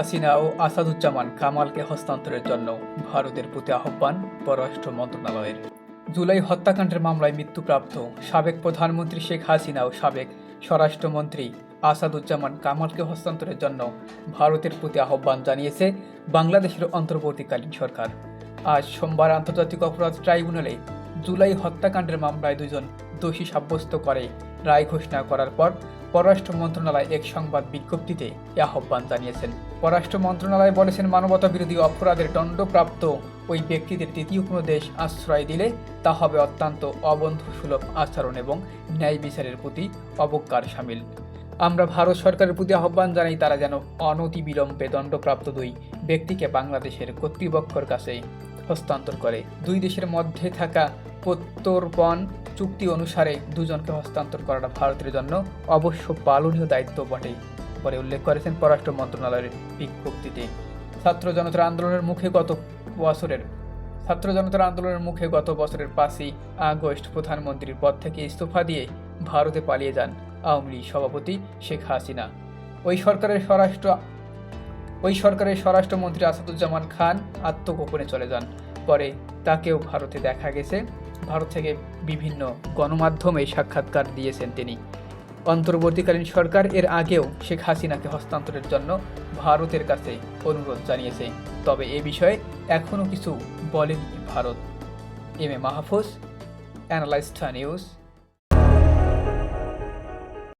হাসিনা ও আসাদুজ্জামান কামালকে হস্তান্তরের জন্য ভারতের প্রতি আহ্বান পররাষ্ট্র মন্ত্রণালয়ের। জুলাই হত্যাকাণ্ডের মামলায় মৃত্যুপ্রাপ্ত সাবেক প্রধানমন্ত্রী শেখ হাসিনা ও সাবেক স্বরাষ্ট্রমন্ত্রী আসাদুজ্জামান কামালকে হস্তান্তরের জন্য ভারতের প্রতি আহ্বান জানিয়েছে বাংলাদেশের অন্তর্বর্তীকালীন সরকার। আজ সোমবার আন্তর্জাতিক অপরাধ ট্রাইব্যুনালে জুলাই হত্যাকাণ্ডের মামলায় দুজন দোষী সাব্যস্ত করে রায় ঘোষণা করার পর পররাষ্ট্র মন্ত্রণালয় এক সংবাদ বিজ্ঞপ্তিতে এ আহ্বান জানিয়েছেন। পররাষ্ট্র মন্ত্রণালয় বলেছেন মানবতা বিরোধী অপরাধের দণ্ডপ্রাপ্ত ওই ব্যক্তিদের তৃতীয় কোনো দেশ আশ্রয় দিলে তা হবে অত্যন্ত অবন্ধুসুলভ আচরণ এবং ন্যায় বিচারের প্রতি অবজ্ঞার সামিল। আমরা ভারত সরকারের প্রতি আহ্বান জানাই, তারা যেন অনতি বিলম্বে দণ্ডপ্রাপ্ত দুই ব্যক্তিকে বাংলাদেশের কর্তৃপক্ষের কাছে হস্তান্তর করে। দুই দেশের মধ্যে থাকা প্রত্যর্পণ চুক্তি অনুসারে দুজনকে হস্তান্তর করাটা ভারতের জন্য অবশ্য পালনীয় দায়িত্ব বটে বলে উল্লেখ করেছেন পররাষ্ট্র মন্ত্রণালয়ের বিজ্ঞপ্তিতে। ছাত্র জনতার আন্দোলনের মুখে গত বছরের, ছাত্র জনতার আন্দোলনের মুখে গত বছরের পাঁচই আগস্ট প্রধানমন্ত্রীর পদ থেকে ইস্তফা দিয়ে ভারতে পালিয়ে যান আওয়ামী লীগ সভাপতি শেখ হাসিনা। ওই সরকারের স্বরাষ্ট্র, ওই সরকারের স্বরাষ্ট্রমন্ত্রী আসাদুজ্জামান খান আত্মগোপনে চলে যান। পরে তাকেও ভারতে দেখা গেছে। ভারত থেকে বিভিন্ন গণমাধ্যমে সাক্ষাৎকার দিয়েছেন তিনি। অন্তর্বর্তীকালীন সরকার এর আগেও শেখ হাসিনাকে হস্তান্তরের জন্য ভারতের কাছে অনুরোধ জানিয়েছে। তবে এ বিষয়ে এখনও কিছু বলেনি ভারত। এম এ মাহফুজ অ্যানালাইস্টা নিউজ।